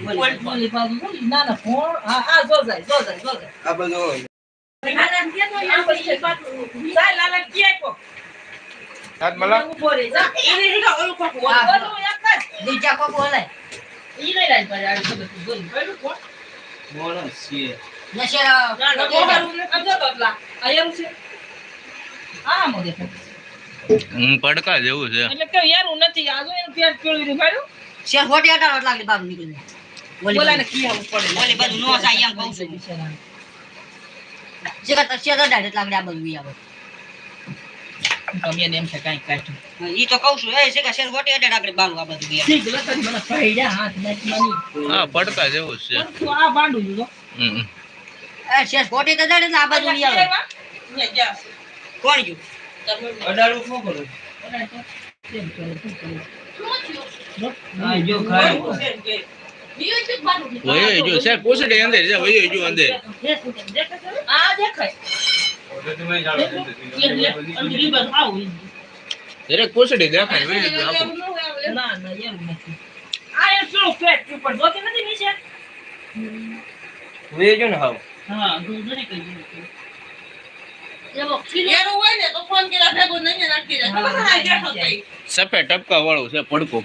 ના ના ફોન હા હા જો જાય જો જાય જો જાય આ બધું હોય. આમ પછી જાય લાલા ક્યાંય કો હાથ મલા ઊભો રહી જા એની રીખા ઓલું કોક ઓલું એક જ બીજા કોક ઓલાય ઈ લઈ લાઈ પર આ બધું બોલ બોલ કોણ બોલો છીએ. નશેર ના ના કોહારું ને આ બદલા આ છે આ મો દેખો પડકા જેવું છે એટલે કે યાર હું નથી આ જો એનું પેટ શેર હોટી એટલે આગળ બાર નીકળી બોલાને બાજુ. કિયાવું પડે ઓલી બાજુ નો થાય એમ કહું છું. શેર તો શેર અડાડે એટલે આગળ આ વી આવે. એને એમ છે કાંઈ કાઢ્યું ઈ તો કહું છું એ છે કે શેર ખોટી અડાડે આગળ બાર આ વી આવે. ઠીક લખન મને પૈડા હાથ નાખવાની હા પડકા જેવું જ છે તું આ બાંધું જો હમ. એ શેર ખોટી તો એટલે આ બાજુ વી આવે કોણ ગયું અઢારનું શું કરું? હા જો ખાય વયો જો સર પૂછડી અંદર છે વયો જો અંદર. આ દેખાય. અંદર રીબન આવું દરેક પૂછડી દેખાય વયો જો આખું. ના ના એવું નથી. આ એ પેલું પેટ ઉપર જોતી નથી નીચે? વેજો ને હાવ. હા દૂધ નહીં કઈ સફેદ ટપકા વાળું છે પડકું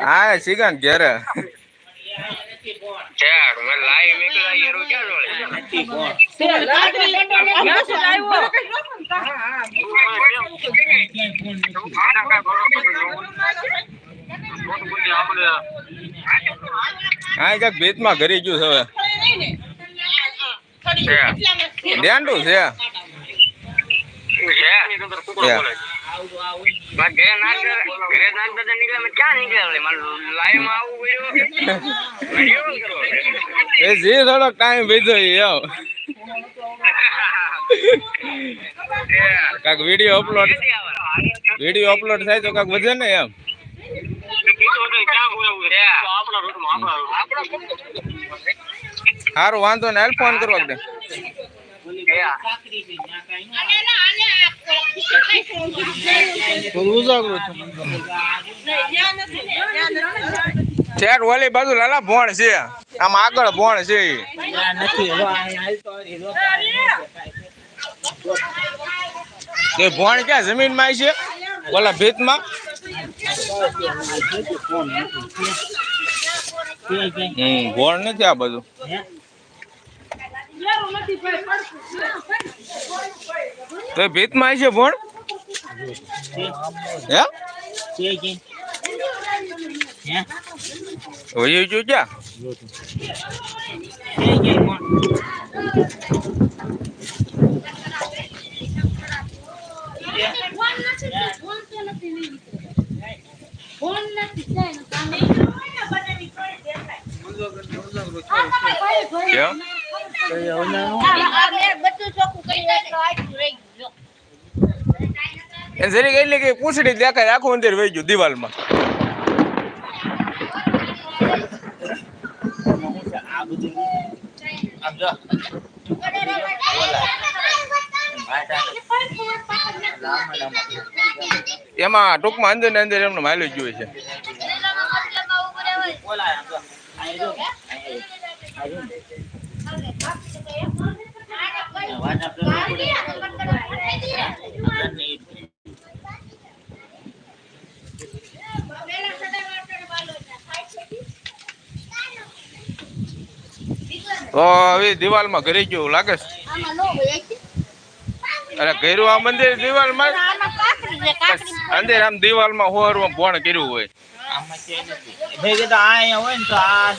હા સિગન ઘેરે. હા ક્યાંક ભેતમાં ઘરી ગયું છે હવે. ડેન્ડું છે. એ જી થોડોક ટાઈમ વેચો એમ. કાક વીડિયો અપલોડ વીડિયો અપલોડ થાય તો કાક વધે ને એમ. સારું વાંધો ને હાલ ફોન કરો દે ઓલી બાજુ લાલા ભોણ છે. આમ આગળ ભોણ છે એ ભોણ ક્યાં જમીનમાં છે? ઓલા ભીતમાં ભોણ નથી આ બધું તો ભીતમાં છે ભણ. હે? જો. એ જરીક એટલે કે પૂછડી દેખાય, આખું અંદર વહી ગયું દિવાલમાં. એમાં ટૂંકમાં અંદર ને અંદર એમનું માયલો જ. જોઈએ છે તો હવે દિવાલમાં ઘરે ગયું લાગે છે? અરે ઘેરું આ મંદિર દિવાલમાં? અંદર આમ દિવાલમાં હોરમાં ભોણ કર્યું હોય. ભેગે તો આ અહીંયા હોય ને તો આ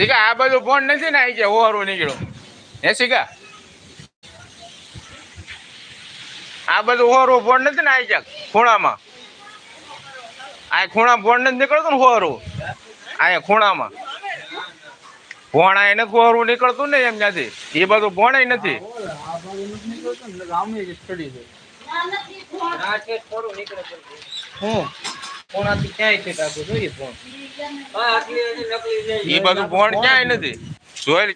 ને આ બધા ફોન નથી ને આવી ગયા ઓવરવું નીકળ્યો. હે સીકા આ બધું ઓવરવું ફોન નથી ને આવી જાય ખૂણામાં? આ ખૂણા ફોન નથી નીકળતું ને ઓવરવું અહીંયા ખૂણામાં? ભોણા એને ઓવરવું નીકળતું ને એમ ત્યાંથી. એ બધું ભોણે નથી. હું? કોણાથી ક્યાંય છે કાકુ જોઈએ ફોન એ ક્યાંય નથી.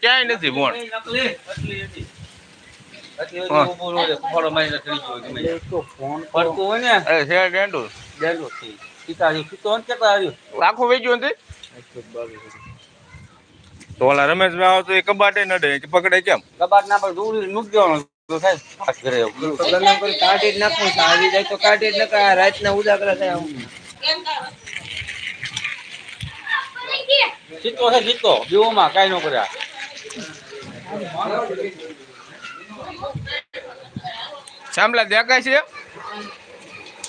ક્યાંય નથી રમેશ કબાટે નડે પકડે કેમ? કબાટ ના પર મૂકી દેવાનું તો થાય. કાઢી જ નાખું. આવી જાય તો કાઢી જ નાખ આ રાતના ઉજાગરા થાય આમ. જીતો છે જીતો. બીઓમાં કાંઈ નો કર્યા. સાંભળા દેખાય છે?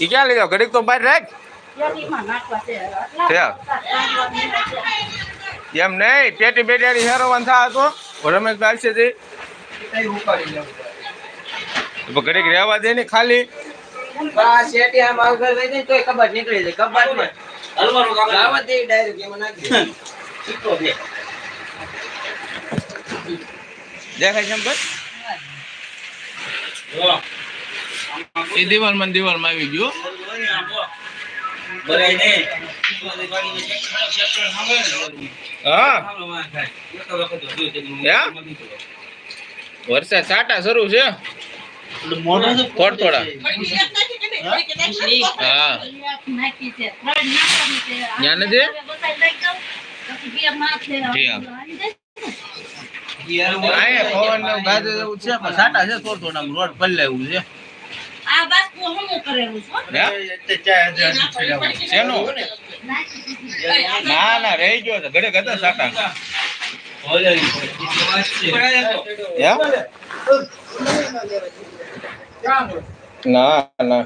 એ ક્યાં લઈ જાવ ઘડીક તો બહાર રાખ. એમ નહીં પેટી પેટી હેરોવાન થા તો. રમેશ ભાઈ છે ઘડીક રહેવા દે ને ખાલી. આ શેઠી આમ આગળ લઈ જાય તોય કબાટ નીકળી જાય કબાટમાં લાવવા દે direct એમાં નાખી દે. દેખાય છે એમ ભાઈ? એ દિવાલમાં ને દિવાલમાં આવી ગયો હા. વરસાદ સાટા શરૂ છે. થોડા થોડા. હા ન્યા નથી? આયા પવન ને ગાજે એવું છે પણ સાટા છે થોડ થોડા આમ રોડ પલ્લાયું છે આ બસ કોહમું કરેલું છે હે શેનું ના ના રહી ગયો છે ઘડે હતા સાટા હે? ના ના